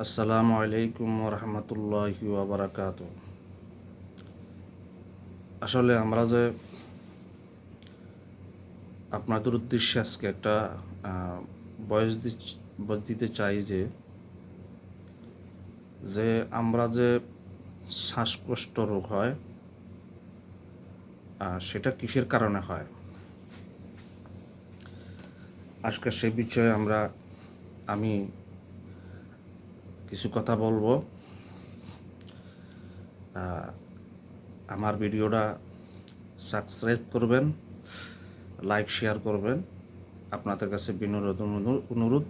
আসসালামু আলাইকুম রহমতুল্লাহি বারাকাত আসলে আমরা যে আপনাদের উদ্দেশ্যে আজকে একটা বয়স দিতে চাই যে যে আমরা যে শ্বাসকষ্ট রোগ হয় সেটা কিসের কারণে হয়? আজকে সে বিষয়ে আমরা, আমি কিছু কথা বলব। আমার ভিডিওটা সাবস্ক্রাইব করবেন লাইক শেয়ার করবেন। আপনাদের কাছে বিনোদ অনুরোধ-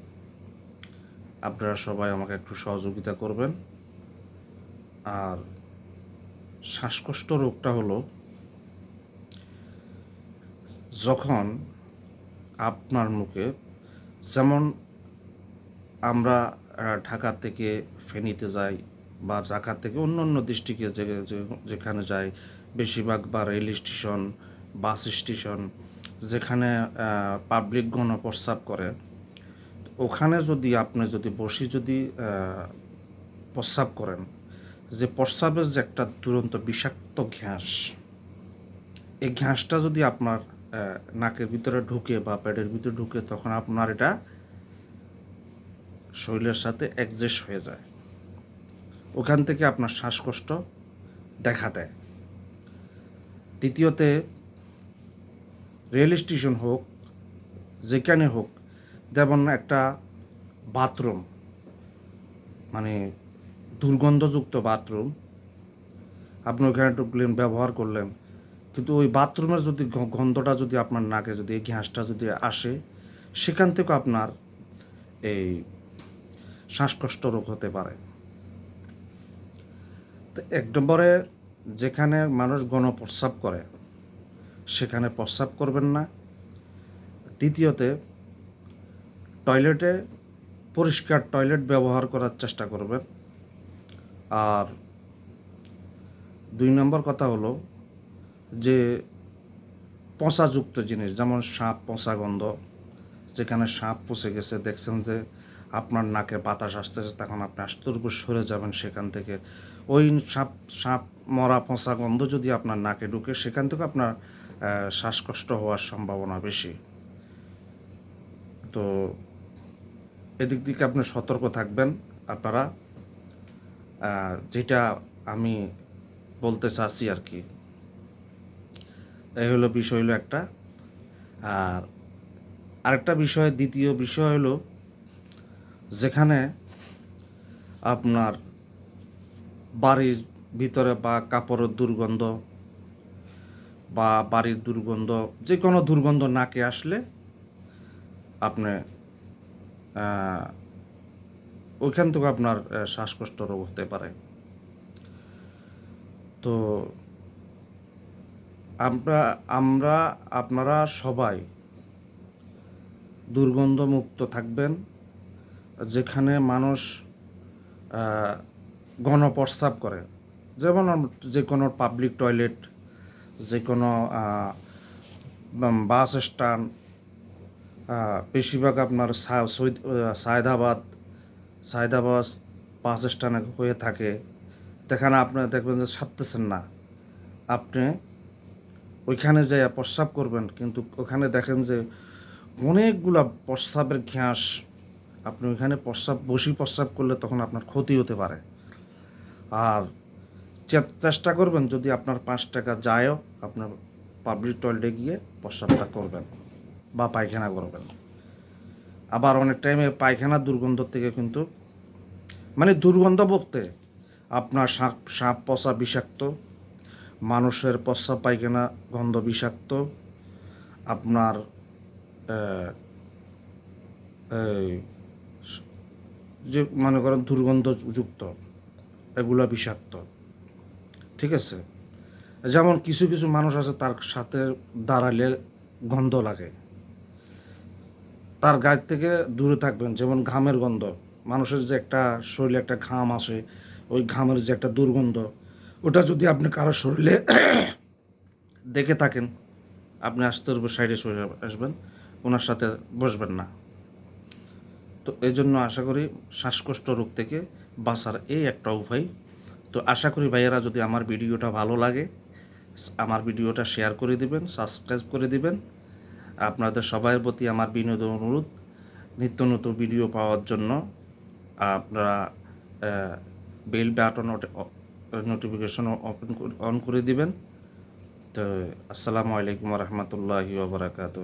আপনারা সবাই আমাকে একটু সহযোগিতা করবেন। আর শ্বাসকষ্ট রোগটা হলো, যখন আপনার মুখে যেমন আমরা ঢাকা থেকে ফেনীতে যাই বা ঢাকা থেকে অন্য অন্য ডিস্ট্রিক্টে যে যেখানে যাই বেশিরভাগ বা রেল স্টেশন বাস স্টেশন যেখানে পাবলিক গণ প্রস্রাব করে। ওখানে যদি আপনি যদি বসে যদি প্রস্রাব করেন যে প্রস্রাবের যে একটা দুরন্ত বিষাক্ত ঘ্যাস এই ঘ্যাসটা যদি আপনার নাকের ভিতরে ঢুকে বা পেটের ভিতরে ঢুকে তখন আপনার এটা শরীরের সাথে অ্যাডজাস্ট হয়ে যায়। ওখান থেকে আপনার শ্বাসকষ্ট দেখা দেয়। দ্বিতীয়তে রেল স্টেশন হোক, যেখানে হোক, যেমন একটা বাথরুম মানে দুর্গন্ধযুক্ত বাথরুম আপনি ওখানে ঢুকলেন ব্যবহার করলেন, কিন্তু ওই বাথরুমের যদি গন্ধটা যদি আপনার নাকে, যদি এই গ্যাসটা যদি আসে, সেখান থেকে আপনার এই শ্বাসকষ্ট রোগ হতে পারে। তো এক নম্বরে যেখানে মানুষ গণপ্রস্রাব করে, সেখানে প্রস্রাব করবেন না। দ্বিতীয়তে, টয়লেটে পরিষ্কার টয়লেট ব্যবহার করার চেষ্টা করবেন। আর দুই নম্বর কথা হলো যে, পচাযুক্ত জিনিস, যেমন সাপ, পচা গন্ধ, যেখানে সাপ পচে গেছে, দেখছেন যে আপনার নাকে বাতাস আসতেছে, তখন আপনি আস্তর উপর সরে যাবেন সেখান থেকে। ওই সাপ সাপ, মরা, পচা গন্ধ যদি আপনার নাকে ঢুকে, সেখান থেকে আপনার শ্বাসকষ্ট হওয়ার সম্ভাবনা বেশি। তো এদিক দিকে আপনি সতর্ক থাকবেন আপনারা। যেটা আমি বলতে চাচ্ছি আর কি। এই হলো বিষয় হলো একটা। আর আরেকটা বিষয়, দ্বিতীয় বিষয় হলো যেখানে আপনার বাড়ির ভিতরে বা কাপড়ের দুর্গন্ধ বা বাড়ির দুর্গন্ধ যে কোনো দুর্গন্ধ নাকে আসলে আপনি ওইখান থেকে আপনার শ্বাসকষ্ট রোগ হতে পারে। তো আমরা আমরা, আপনারা সবাই দুর্গন্ধমুক্ত থাকবেন। যেখানে মানুষ আহ, গণপ্রস্রাব করে। যেমন যে কোনো পাবলিক টয়লেট যে কোনো বাস স্ট্যান্ড বেশিরভাগ আপনার সায়দাবাদ সায়দাবাদ বাস স্ট্যান্ডে হয়ে থাকে। যেখানে আপনি দেখবেন যে সারতেছেন না। আপনি ওইখানে যাই প্রস্রাব করবেন কিন্তু ওখানে দেখেন যে অনেকগুলা প্রস্রাবের ঘ্যাস আপনি ওইখানে প্রস্রাব, বসি প্রস্রাব করলে তখন আপনার ক্ষতি হতে পারে। আর চেষ্টা করবেন যদি আপনার পাঁচ টাকা যায়ও, আপনার পাবলিক টয়লেটে গিয়ে প্রস্রাবটা করবেন বা পায়খানা করবেন। আবার অনেক টাইমে পায়খানা দুর্গন্ধ থেকে কিন্তু মানে দুর্গন্ধ বলতে আপনার সাপ সাপ পচা বিষাক্ত, মানুষের প্রস্রাব পায়খানা গন্ধ বিষাক্ত, আপনার যে মনে করেন দুর্গন্ধযুক্ত, এগুলো বিষাক্ত। ঠিক আছে? যেমন কিছু কিছু মানুষ আছে তার সাথে দাঁড়ালে গন্ধ লাগে। তার গায়ের থেকে দূরে থাকবেন, যেমন ঘামের গন্ধ। মানুষের যে একটা শরীরে একটা ঘাম আসে, ওই ঘামের যে একটা দুর্গন্ধ, ওটা যদি আপনি কারও শরীরে দেখে থাকেন, আপনি আস্তে সাইডে সরে আসবেন, ওনার সাথে বসবেন না। তো এই জন্য আশা করি শ্বাসকষ্ট রোগ থেকে বাঁচার এই একটা উপায়। তো আশা করি ভাইয়েরা, যদি আমার ভিডিওটা ভালো লাগে আমার ভিডিওটা শেয়ার করে দিবেন সাবস্ক্রাইব করে দিবেন। আপনাদের সবার প্রতি আমার বিনোদন অনুরোধ, নিত্য নতুন ভিডিও পাওয়ার জন্য আপনারা bell button notification open on করে দিবেন। তো আসসালামু আলাইকুম রহমতুল্লাহি ওবরাকাতু